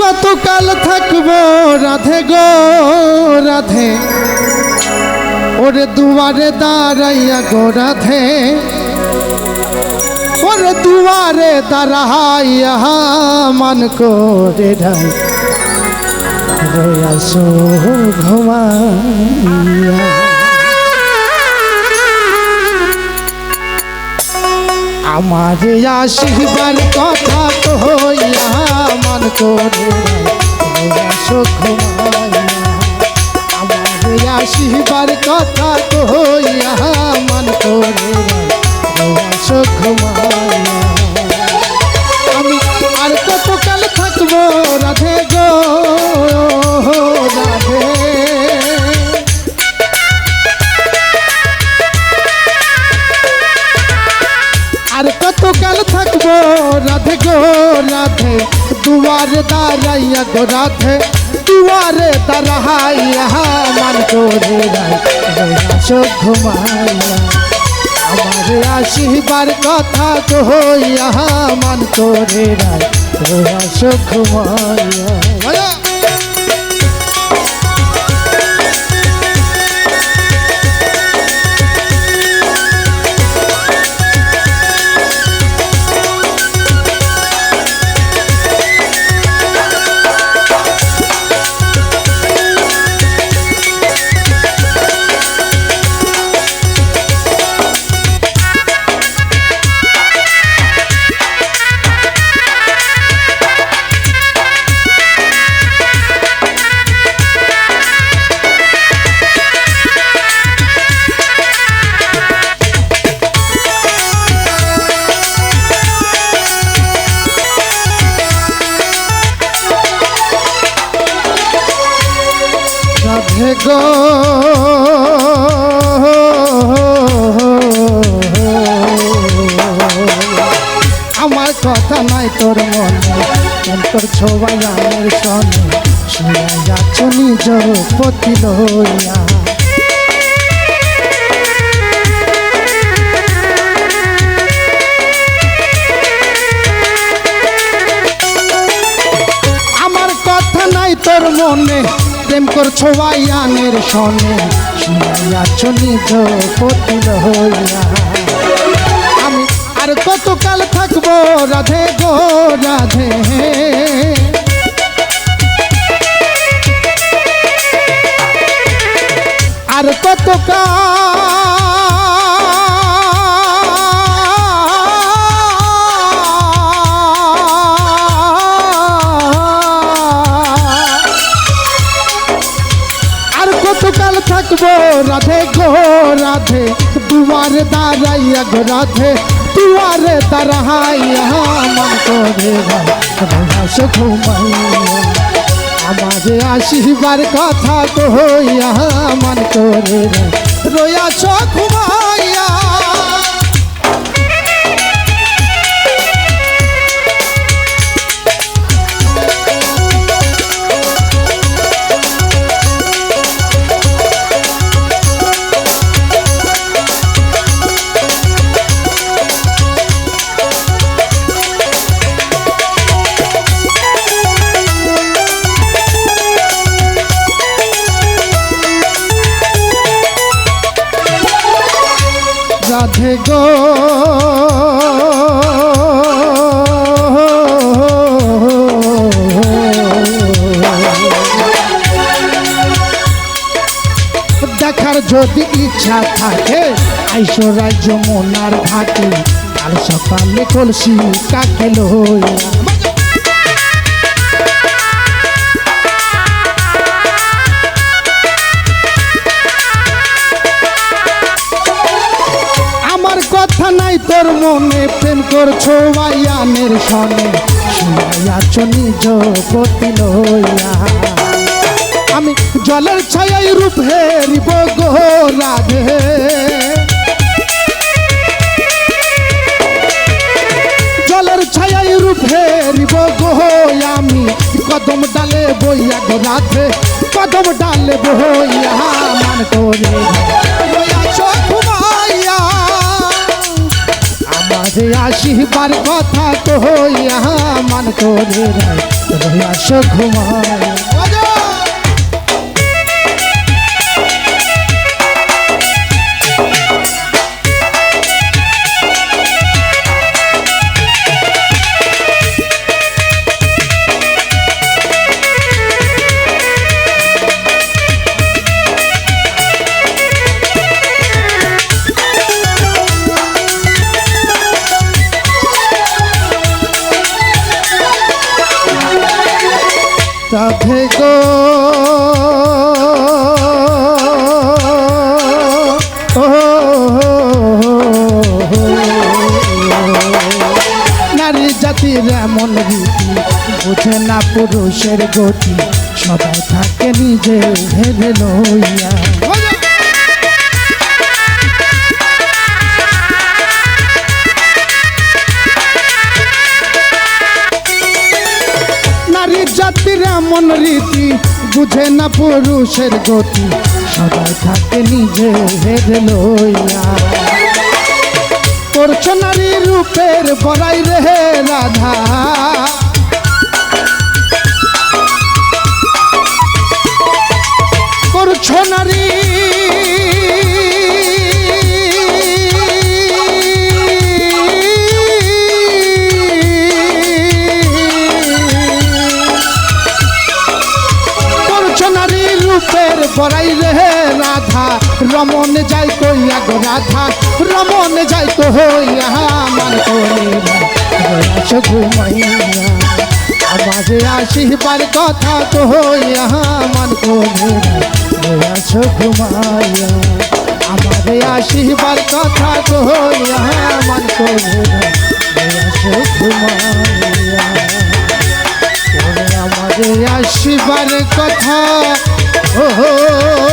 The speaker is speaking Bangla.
কতকাল থাকব? রাধে গো, রাধে। ওরে দুয়ারে দাঁড়াইয়া গো, রাধে। ওরে দুয়ারে দাঁড়াইয়া মান করে ঢাই রয়াসো ঘুমাইয়া। আমার আসিবার কথা কইয়া মন করে আমার আসিবার কথা কইয়া মন করে আমি আর কতকাল থাকব রাধে গো? কতকাল থাকব রাধে গো রাধে, দুয়ারে দাঁড়াইয়া গো রাধে, দুয়ারে দাঁড়াইয়া মান করে ঘুমাইয়া আমার আসিবার কথা কইয়া মান করে ঘুমাইয়া আমার কথা নাই তোর মনে তোর ছোবাই আমার সনে। শুনে যাচ্ছ নিজ পতি লইয়া। তোর মনে প্রেম করছ আয়ানের সনে শুনিয়া চলি পতিল হইয়া। আমি আর কতকাল থাকব রাধে গো রাধে? থাকব রাধে গো রাধে, দুয়ারে দাঁড়াইয়া গো রাধে, দুয়ারে দাঁড়াইয়া মন করে রস ঘুমাইয়া, আমার আসিবার কথা কইয়া মন করে রয়াছ ঘুমাইয়া। যদি ইচ্ছা থাকে, আইসো রাজ্য মনার ঘাটে। কাল সকালে কলসি কাকে আমার কথা নাই, তোর মনে প্রেম করছ আয়ানের সনে। শুনাইয়াছ নিজ পতি লইয়া আমি জলের ছায়াই রূপ হেরিব গো রাধে। জলের ছায়াই রূপ হেরিব গো, আমি কদম ডালে বইয়া গো রাধে। কদম ডালে বইয়া মান করে। আমার আসিবার কথা কইয়া মান করে। আসো ঘুমায় রাধে গো। নারী জাতির এমন রীতি, বুঝে না পুরুষের গতি। সবাই থাকে নিজে ভেবে লইয়া। জাতির এমন রীতি, বুঝে না পুরুষের গতি। সবাই থাকে নিজে হের লইয়া। করছ নারী রূপের বড়াই রে রাধা। রূপের বড়াই রে রাধা রমন যাই কইয়া গো রাধা রমন যাই তো হইয়া মান কইরা আমারে আসিবার কথা তো হইয়া মান কইরা ঘুমাইয়া আমারে আসিবার কথা তো হইয়া মান কইরা ঘুমাইয়া ওরে আসিবার কথা ও হইয়া